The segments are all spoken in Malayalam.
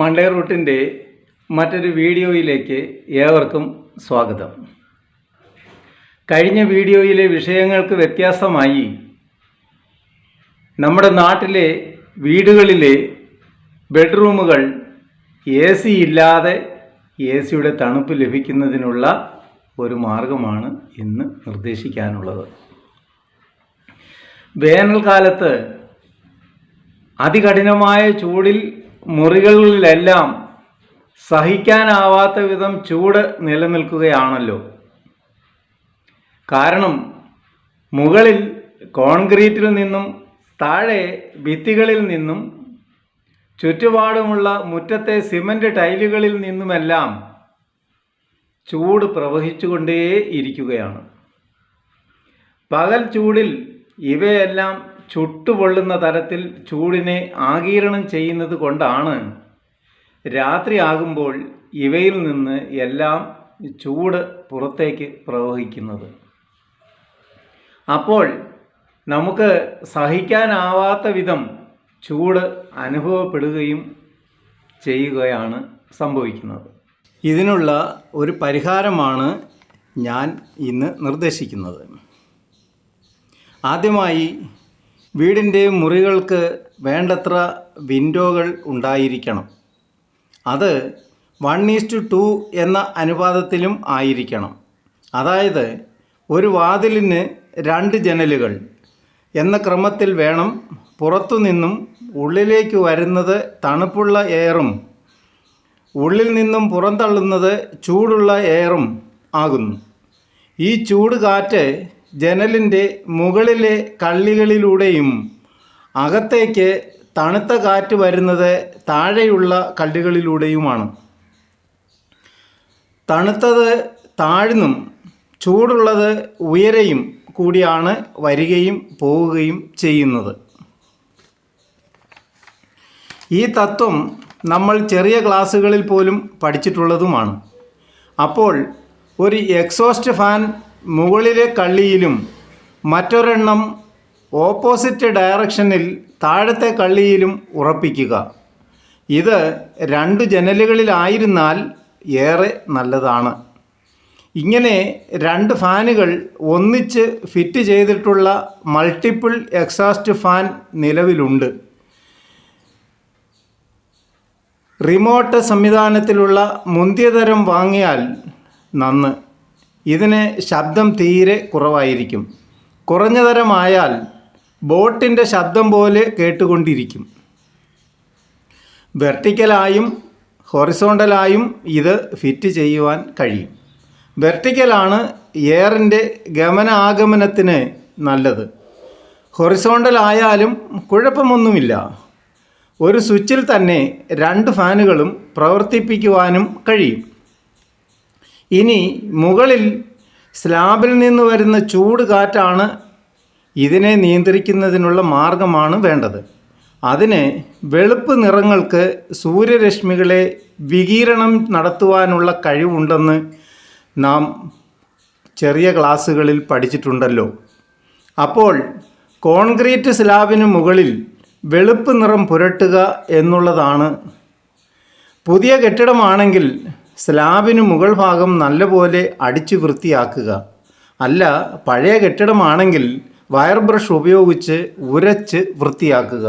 മൺഡേ റൂട്ടിന്റെ മറ്റൊരു വീഡിയോയിലേക്ക് ഏവർക്കും സ്വാഗതം. കഴിഞ്ഞ വീഡിയോയിലെ വിഷയങ്ങൾക്ക് വ്യത്യാസമായി നമ്മുടെ നാട്ടിലെ വീടുകളിലെ ബെഡ്റൂമുകൾ എ സി ഇല്ലാതെ എ സിയുടെ തണുപ്പ് ലഭിക്കുന്നതിനുള്ള ഒരു മാർഗമാണ് ഇന്ന് നിർദ്ദേശിക്കാനുള്ളത്. വേനൽക്കാലത്ത് അതികഠിനമായ ചൂടിൽ മുറികളിലെല്ലാം സഹിക്കാനാവാത്ത വിധം ചൂട് നിലനിൽക്കുകയാണല്ലോ. കാരണം മുകളിൽ കോൺക്രീറ്റിൽ നിന്നും താഴെ ഭിത്തികളിൽ നിന്നും ചുറ്റുപാടുമുള്ള മുറ്റത്തെ സിമന്റ് ടൈലുകളിൽ നിന്നുമെല്ലാം ചൂട് പ്രവഹിച്ചുകൊണ്ടേ ഇരിക്കുകയാണ് പകൽ ചൂടിൽ ഇവയെല്ലാം ചുട്ടുപൊള്ളുന്ന തരത്തിൽ ചൂടിനെ ആഗീരണം ചെയ്യുന്നത് കൊണ്ടാണ്. രാത്രിയാകുമ്പോൾ ഇവയിൽ നിന്ന് എല്ലാം ചൂട് പുറത്തേക്ക് പ്രവഹിക്കുന്നത്. അപ്പോൾ നമുക്ക് സഹിക്കാനാവാത്ത വിധം ചൂട് അനുഭവപ്പെടുകയും ചെയ്യുകയാണ് സംഭവിക്കുന്നത്. ഇതിനുള്ള ഒരു പരിഹാരമാണ് ഞാൻ ഇന്ന് നിർദ്ദേശിക്കുന്നത്. ആദ്യമായി വീടിന്റെ മുറികൾക്ക് വേണ്ടത്ര വിൻഡോകൾ ഉണ്ടായിരിക്കണം. അത് വൺ ഈസ്റ്റ് ടു എന്ന അനുപാതത്തിലും ആയിരിക്കണം. അതായത് ഒരു വാതിലിന് രണ്ട് ജനലുകൾ എന്ന ക്രമത്തിൽ വേണം പുറത്തുനിന്നും ഉള്ളിലേക്ക് വരുന്നത് തണുപ്പുള്ള എയറും ഉള്ളിൽ നിന്നും പുറന്തള്ളുന്നത് ചൂടുള്ള എയറും ആകുന്നു. ഈ ചൂട് കാറ്റ് ജനലിന്റെ മുകളിലെ കള്ളികളിലൂടെയും അകത്തേക്ക് തണുത്ത കാറ്റ് വരുന്നത് താഴെയുള്ള കള്ളികളിലൂടെയുമാണ്. തണുത്തത് താഴ്ന്നും ചൂടുള്ളത് ഉയരെയും കൂടിയാണ് വരികയും പോവുകയും ചെയ്യുന്നത്. ഈ തത്വം നമ്മൾ ചെറിയ ക്ലാസ്സുകളിൽ പോലും പഠിച്ചിട്ടുള്ളതുമാണ്. അപ്പോൾ ഒരു എക്സോസ്റ്റ് ഫാൻ മുകളിലെ കള്ളിയിലും മറ്റൊരെണ്ണം ഓപ്പോസിറ്റ് ഡയറക്ഷനിൽ താഴത്തെ കള്ളിയിലും ഉറപ്പിക്കുക. ഇത് രണ്ട് ജനലുകളിലായിരുന്നാൽ ഏറെ നല്ലതാണ്. ഇങ്ങനെ രണ്ട് ഫാനുകൾ ഒന്നിച്ച് ഫിറ്റ് ചെയ്തിട്ടുള്ള മൾട്ടിപ്പിൾ എക്സാസ്റ്റ് ഫാൻ നിലവിലുണ്ട്. റിമോട്ട് സംവിധാനത്തിലുള്ള മുന്തിയതരം വാങ്ങിയാൽ നന്ന്. ഇതിന് ശബ്ദം തീരെ കുറവായിരിക്കും. കുറഞ്ഞ തരമായാൽ ബോട്ടിന്റെ ശബ്ദം പോലെ കേട്ടുകൊണ്ടിരിക്കും. വെർട്ടിക്കലായും ഹൊറിസോണ്ടലായും ഇത് ഫിറ്റ് ചെയ്യുവാൻ കഴിയും. വെർട്ടിക്കലാണ് എയറിന്റെ ഗമനാഗമനത്തിന് നല്ലത്. ഹൊറിസോണ്ടൽ ആയാലും കുഴപ്പമൊന്നുമില്ല. ഒരു സ്വിച്ചിൽ തന്നെ രണ്ട് ഫാനുകളും പ്രവർത്തിപ്പിക്കുവാനും കഴിയും. ഇനി മുകളിൽ സ്ലാബിൽ നിന്ന് വരുന്ന ചൂട് കാറ്റാണ് ഇതിനെ നിയന്ത്രിക്കുന്നതിനുള്ള മാർഗമാണ് വേണ്ടത്. അതിന് വെളുപ്പ് നിറങ്ങൾക്ക് സൂര്യരശ്മികളെ വികിരണം നടത്തുവാനുള്ള കഴിവുണ്ടെന്ന് നാം ചെറിയ ക്ലാസ്സുകളിൽ പഠിച്ചിട്ടുണ്ടല്ലോ. അപ്പോൾ കോൺക്രീറ്റ് സ്ലാബിന് മുകളിൽ വെളുപ്പ് നിറം പുരട്ടുക എന്നുള്ളതാണ്. പുതിയ കെട്ടിടമാണെങ്കിൽ സ്ലാബിന് മുകൾ ഭാഗം നല്ലപോലെ അടിച്ച് വൃത്തിയാക്കുക. അല്ല പഴയ കെട്ടിടമാണെങ്കിൽ വയർ ബ്രഷ് ഉപയോഗിച്ച് ഉരച്ച് വൃത്തിയാക്കുക.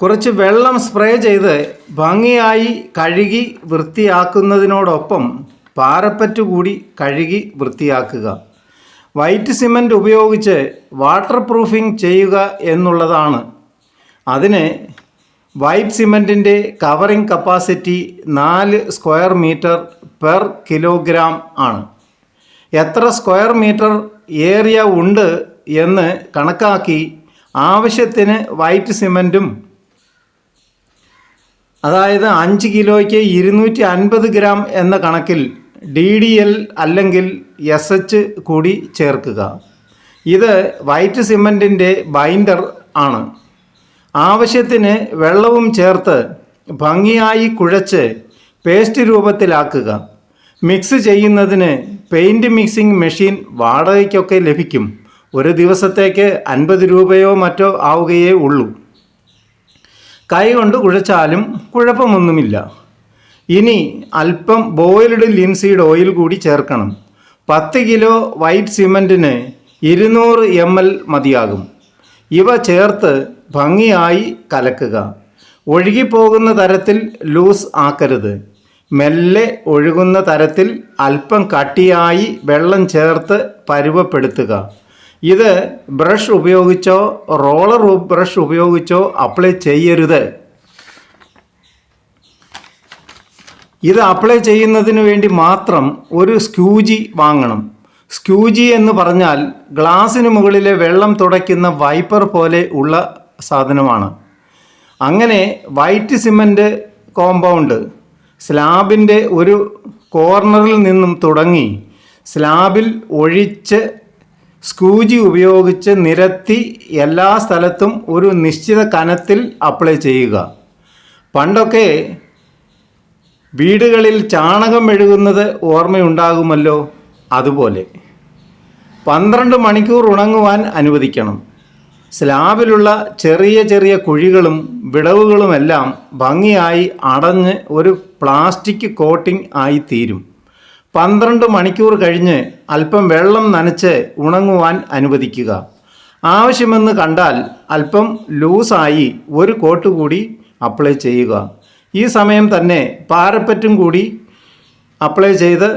കുറച്ച് വെള്ളം സ്പ്രേ ചെയ്ത് ഭംഗിയായി കഴുകി വൃത്തിയാക്കുന്നതിനോടൊപ്പം പാരപ്പറ്റ് കൂടി കഴുകി വൃത്തിയാക്കുക. വൈറ്റ് സിമന്റ് ഉപയോഗിച്ച് വാട്ടർ പ്രൂഫിംഗ് ചെയ്യുക എന്നുള്ളതാണ്. അതിന് വൈറ്റ് സിമന്റിന്റെ കവറിംഗ് കപ്പാസിറ്റി നാല് സ്ക്വയർ മീറ്റർ പെർ കിലോഗ്രാം ആണ്. എത്ര സ്ക്വയർ മീറ്റർ ഏരിയ ഉണ്ട് എന്ന് കണക്കാക്കി ആവശ്യത്തിന് വൈറ്റ് സിമന്റും അതായത് അഞ്ച് കിലോയ്ക്ക് ഇരുന്നൂറ്റി അൻപത് ഗ്രാം എന്ന കണക്കിൽ ഡി ഡി എൽ അല്ലെങ്കിൽ എസ് എച്ച് കൂടി ചേർക്കുക. ഇത് വൈറ്റ് സിമന്റിന്റെ ബൈൻഡർ ആണ്. ആവശ്യത്തിന് വെള്ളവും ചേർത്ത് ഭംഗിയായി കുഴച്ച് പേസ്റ്റ് രൂപത്തിലാക്കുക. മിക്സ് ചെയ്യുന്നതിന് പെയിന്റ് മിക്സിംഗ് മെഷീൻ വാടകയ്ക്കൊക്കെ ലഭിക്കും. ഒരു ദിവസത്തേക്ക് അൻപത് രൂപയോ മറ്റോ ആവുകയേ ഉള്ളൂ. കൈ കൊണ്ട് കുഴച്ചാലും കുഴപ്പമൊന്നുമില്ല. ഇനി അല്പം ബോയിൽഡ് ലിൻസീഡ് ഓയിൽ കൂടി ചേർക്കണം. പത്ത് കിലോ വൈറ്റ് സിമന്റിന് ഇരുന്നൂറ് എം എൽ മതിയാകും. ഇവ ചേർത്ത് ഭംഗിയായി കലക്കുക. ഒഴുകിപ്പോകുന്ന തരത്തിൽ ലൂസ് ആക്കരുത്. മെല്ലെ ഒഴുകുന്ന തരത്തിൽ അല്പം കട്ടിയായി വെള്ളം ചേർത്ത് പരുവപ്പെടുത്തുക. ഇത് ബ്രഷ് ഉപയോഗിച്ചോ റോളർ ബ്രഷ് ഉപയോഗിച്ചോ അപ്ലൈ ചെയ്യരുത്. ഇത് അപ്ലൈ ചെയ്യുന്നതിന് വേണ്ടി മാത്രം ഒരു സ്ക്യൂജി വാങ്ങണം. സ്ക്യൂജി എന്ന് പറഞ്ഞാൽ ഗ്ലാസിന് മുകളിലെ വെള്ളം തുടയ്ക്കുന്ന വൈപ്പർ പോലെ ഉള്ള സാധനമാണ്. അങ്ങനെ വൈറ്റ് സിമന്റ് കോമ്പൗണ്ട് സ്ലാബിന്റെ ഒരു കോർണറിൽ നിന്നും തുടങ്ങി സ്ലാബിൽ ഒഴിച്ച് സ്കൂജി ഉപയോഗിച്ച് നിരത്തി എല്ലാ സ്ഥലത്തും ഒരു നിശ്ചിത കനത്തിൽ അപ്ലൈ ചെയ്യുക. പണ്ടൊക്കെ വീടുകളിൽ ചാണകം മെഴുകുന്നത് ഓർമ്മയുണ്ടാകുമല്ലോ അതുപോലെ. പന്ത്രണ്ട് മണിക്കൂർ ഉണങ്ങുവാൻ അനുവദിക്കണം. സ്ലാബിലുള്ള ചെറിയ ചെറിയ കുഴികളും വിടവുകളുമെല്ലാം ഭംഗിയായി അടഞ്ഞ് ഒരു പ്ലാസ്റ്റിക് കോട്ടിംഗ് ആയി തീരും. പന്ത്രണ്ട് മണിക്കൂർ കഴിഞ്ഞ് അല്പം വെള്ളം നനച്ച് ഉണങ്ങുവാൻ അനുവദിക്കുക. ആവശ്യമെന്ന് കണ്ടാൽ അല്പം ലൂസായി ഒരു കോട്ട് കൂടി അപ്ലൈ ചെയ്യുക. ഈ സമയം തന്നെ പാരപ്പറ്റും കൂടി അപ്ലൈ ചെയ്ത്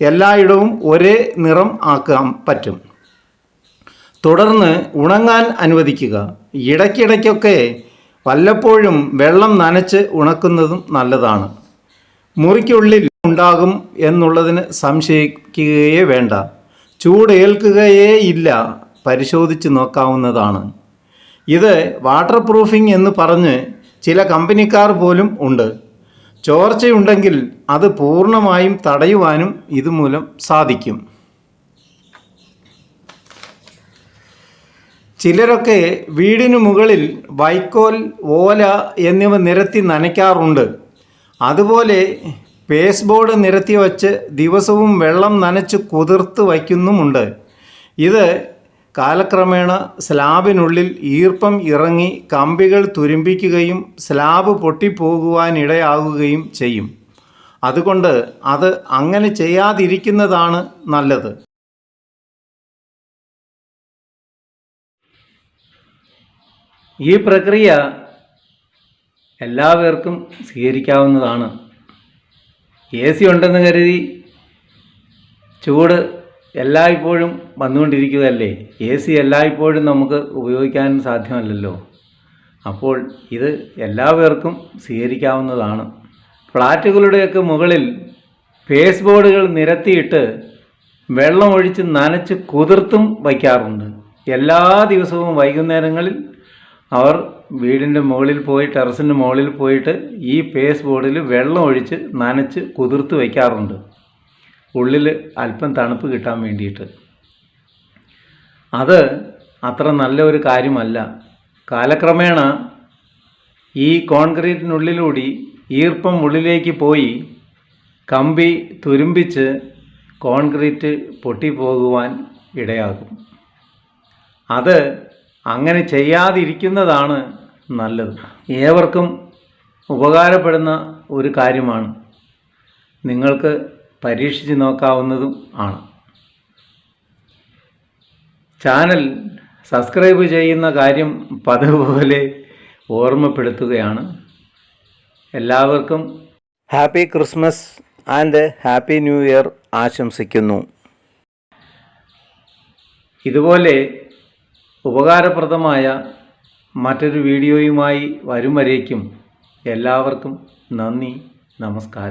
എല്ലായിടവും ഒരേ നിറം ആക്കാൻ പറ്റും. തുടർന്ന് ഉണങ്ങാൻ അനുവദിക്കുക. ഇടയ്ക്കിടയ്ക്കൊക്കെ വല്ലപ്പോഴും വെള്ളം നനച്ച് ഉണക്കുന്നതും നല്ലതാണ്. മുറിക്കുള്ളിൽ ഉണ്ടാകും എന്നുള്ളതിന് സംശയിക്കുകയേ വേണ്ട. ചൂടേൽക്കുകയേ ഇല്ല. പരിശോധിച്ച് നോക്കാവുന്നതാണ്. ഇത് വാട്ടർ പ്രൂഫിംഗ് എന്ന് പറഞ്ഞ് ചില കമ്പനിക്കാർ പോലും ഉണ്ട്. ചോർച്ചയുണ്ടെങ്കിൽ അത് പൂർണമായും തടയുവാനും ഇതുമൂലം സാധിക്കും. ചിലരൊക്കെ വീടിനു മുകളിൽ വൈക്കോൽ ഓല എന്നിവ നിരത്തി നനയ്ക്കാറുണ്ട്. അതുപോലെ പേസ് ബോർഡ് നിരത്തി വച്ച് ദിവസവും വെള്ളം നനച്ച് കുതിർത്ത് വയ്ക്കുന്നുമുണ്ട്. ഇത് കാലക്രമേണ സ്ലാബിനുള്ളിൽ ഈർപ്പം ഇറങ്ങി കമ്പികൾ തുരുമ്പിക്കുകയും സ്ലാബ് പൊട്ടിപ്പോകുവാനിടയാകുകയും ചെയ്യും. അതുകൊണ്ട് അത് അങ്ങനെ ചെയ്യാതിരിക്കുന്നതാണ് നല്ലത്. ഈ പ്രക്രിയ എല്ലാവർക്കും സ്വീകരിക്കാവുന്നതാണ്. എ സി ഉണ്ടെന്ന് കരുതി ചൂട് എല്ലായ്പ്പോഴും വന്നുകൊണ്ടിരിക്കുകയല്ലേ? എ സി എല്ലായ്പ്പോഴും നമുക്ക് ഉപയോഗിക്കാൻ സാധ്യമല്ലല്ലോ. അപ്പോൾ ഇത് എല്ലാവർക്കും സ്വീകരിക്കാവുന്നതാണ്. ഫ്ലാറ്റുകളുടെയൊക്കെ മുകളിൽ ഫേസ് ബോർഡുകൾ നിരത്തിയിട്ട് വെള്ളം ഒഴിച്ച് നനച്ച് കുതിർത്തും വയ്ക്കാറുണ്ട്. എല്ലാ ദിവസവും വൈകുന്നേരങ്ങളിൽ അവർ വീടിന്റെ മുകളിൽ പോയി ടെറസിന്റെ മുകളിൽ പോയിട്ട് ഈ പേസ് ബോർഡിൽ വെള്ളം ഒഴിച്ച് നനച്ച് കുതിർത്ത് വയ്ക്കാറുണ്ട്. ഉള്ളിൽ അല്പം തണുപ്പ് കിട്ടാൻ വേണ്ടിയിട്ട്. അത് അത്ര നല്ല ഒരു കാര്യമല്ല. കാലക്രമേണ ഈ കോൺക്രീറ്റിനുള്ളിലൂടി ഈർപ്പം ഉള്ളിലേക്ക് പോയി കമ്പി തുരുമ്പിച്ച് കോൺക്രീറ്റ് പൊട്ടിപ്പോകുവാൻ ഇടയാകും. അത് അങ്ങനെ ചെയ്യാതിരിക്കുന്നതാണ് നല്ലത്. ഏവർക്കും ഉപകാരപ്പെടുന്ന ഒരു കാര്യമാണ്. നിങ്ങൾക്ക് പരീക്ഷിച്ച് നോക്കാവുന്നതും ആണ്. ചാനൽ സബ്സ്ക്രൈബ് ചെയ്യുന്ന കാര്യം പതിവ് പോലെ ഓർമ്മപ്പെടുത്തുകയാണ്. എല്ലാവർക്കും happy Christmas and happy new year ആശംസിക്കുന്നു. ഇതുപോലെ ഉപകാരപ്രദമായ മറ്റൊരു വീഡിയോയുമായി വരും വരേക്കും എല്ലാവർക്കും നന്ദി നമസ്കാരം.